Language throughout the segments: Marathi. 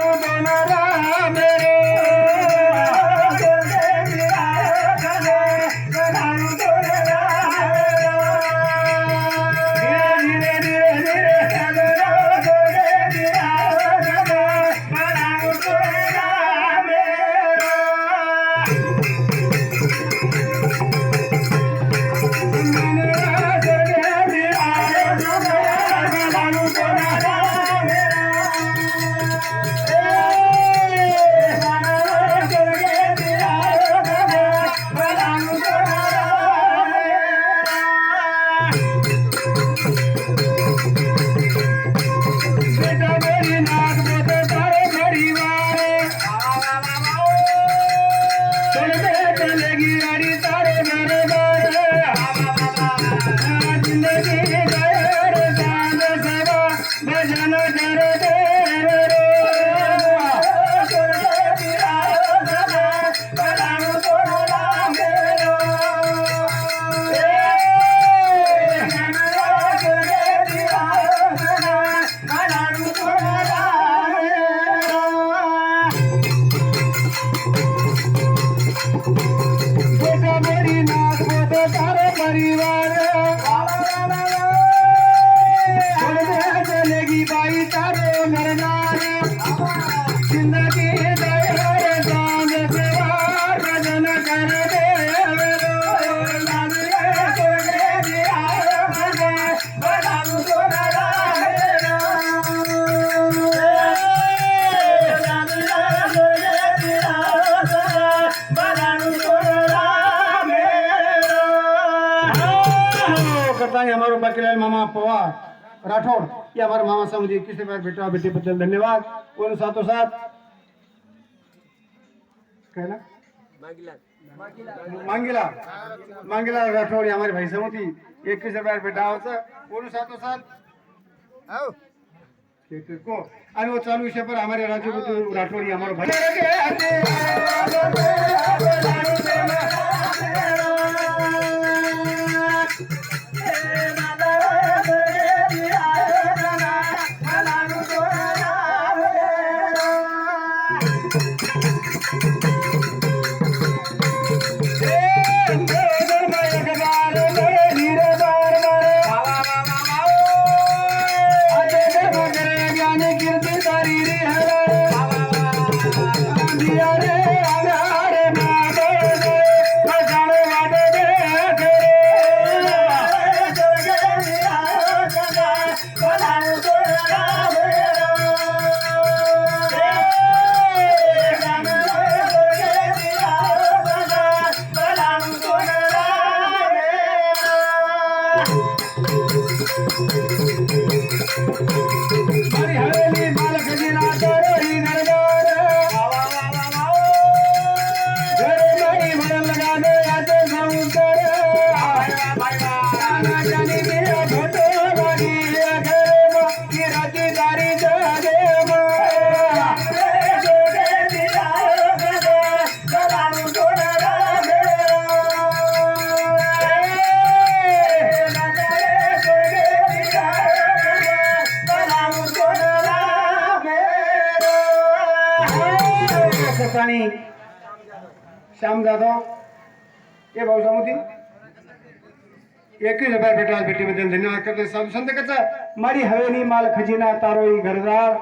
Yeah. Ei! परिवार. चलेगी बाई तारे मरनार मामा पवार राठौड़ ये हमारे मामा किसी बार बेटा बेटी बदल धन्यवाद. और साथों साथ कहना मांगीला. मांगीला राठौड़ ये हमारे भाई साहब थी एक किसी बार बेटा होता. और साथों साथ ठीक है को आणि वो चालू विषय पर हमारे राजू राठौड़ ये हमारे भाई आणि श्याम जाधव हे भाऊ सामुती एकवीस हजार भेटा भेटीबद्दल धन्यवाद करते साधू संत कसं? मारी हवेली माल खजिना तारोई घरदार.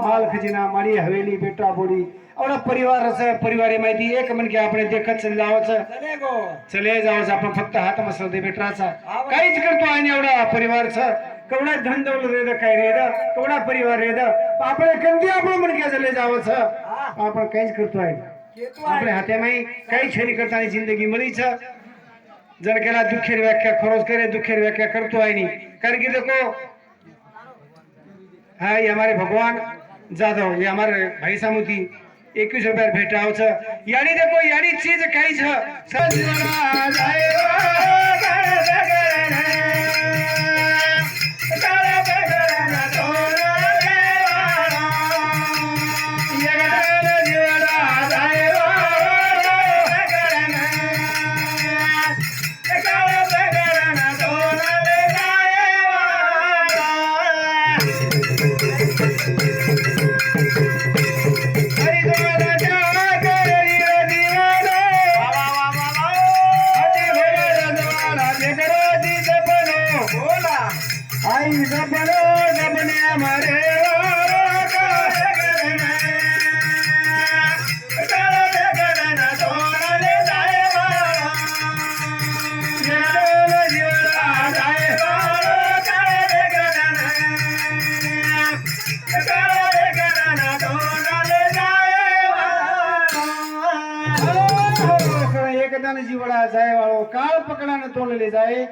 माल खजिना मारी हवेली बेटा बोडी. एवढा परिवार असं परिवार माहिती. एक म्हण की आपण देखत चले जावचं. चले जावचं आपण फक्त हात मसल दे बेटराचा काहीच करतो आणि एवढा परिवारच. केवढा धन दौलत रेद काय रेद केवढा परिवार रेद आपण कंदी आपण म्हण की चले जावचं. आपण काहीच करतो आहे. आपल्या हात्यामाई काही छेनी करताना जिंदगी मरीच. जर केला दुःखेर व्याख्या खरोच करे दुःखेर व्याख्या करतो आहे नी. कारण की देखो हाँ ये हमारे भगवान जाधव ये हमारे भाई सामुती एकवीस रुपया भेटा यानी देखो यानी चीज काही छ पकडाने जीवडा जाय वाळो काळ पकडाने तोंडले जाय.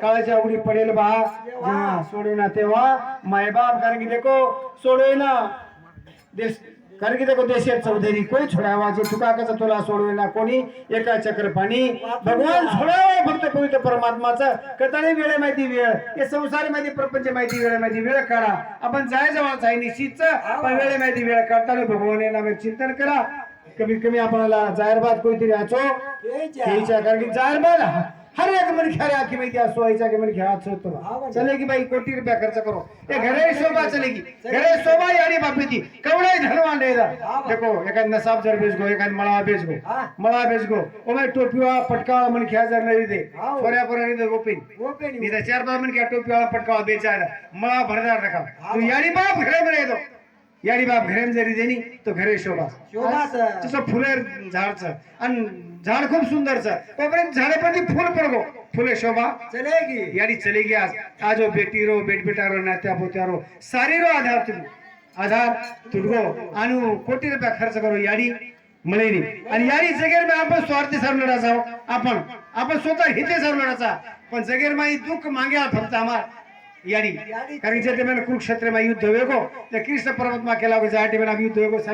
काळाच्या उडी पडेल बा. जेव्हा सोडे ना तेव्हा. मायबाप कारण की देखो सोडे ना. देश कारण की देखो देशात चौधरी कोणी छोडावा जे तुकाकाचा तुला सोडवे ना कोणी? एका चक्र पाणी भगवान सोडावा फक्त पवित्र परमात्माचं. कथाने वेळ माहिती वेळ. हे संसार माहिती प्रपंच माहिती वेळ माहिती वेळ काढा. आपण जाय जवळ आहे निश्चितच. पण वेळ माहिती वेळ काढताना भगवान चिंतन करा. कमीत कमी आपल्याला जाहीरबाद कोणतरी आचो घ्यायच्या कारण की जाहीरबाद हर एक मन ख्यारे आखी माहिती असो आईचा की मन ख्या आचो तो चले की भाई कोटी रुपया खर्च करो? ये घरे शोभा चलेगी घरे शोभा यानी बापी थी कवड़ा ही धनवान देखो एक नसाब जर बेच गो एक मळा बेच गो मळा बेच गो ओ भाई टोपीवा पटकावा मन ख्या जर नाही दे पोऱ्या नाही दे गोपिन तर चार पाच मन ख्या टोपीवाला पटकावा बेचायला मळा भरदार रखा तू यानी बाप घरे में दो याडी बाप घरेम जरी देणी तो घरे शोभा. तसं फुले झाडच. आणि झाड खूप सुंदरच. झाडे पण फुल पडगो. फुले शोभा. चलेगी याडी चलेगी आज. आजो बेटी रो बेट बेटा रो नात्या पोत्या रो सारी रो आधार तुम्ही आधार तुटगो. आणि कोटी रुपया खर्च करो याडी मलेनी आणि याडी जगेर मी आपण स्वार्थी सर लढाचा हो. आपण. आपण स्वतः हिते सर लढाचा पण जगेर माई दुःख मागे फक्त आम्हाला યાની કારણ કે જે તમે કુરુક્ષેત્રમાં યુદ્ધ વેગો તે કૃષ્ણ પર્વતમાં કેલા હોય છે આ ટીમે યુદ્ધ વેગો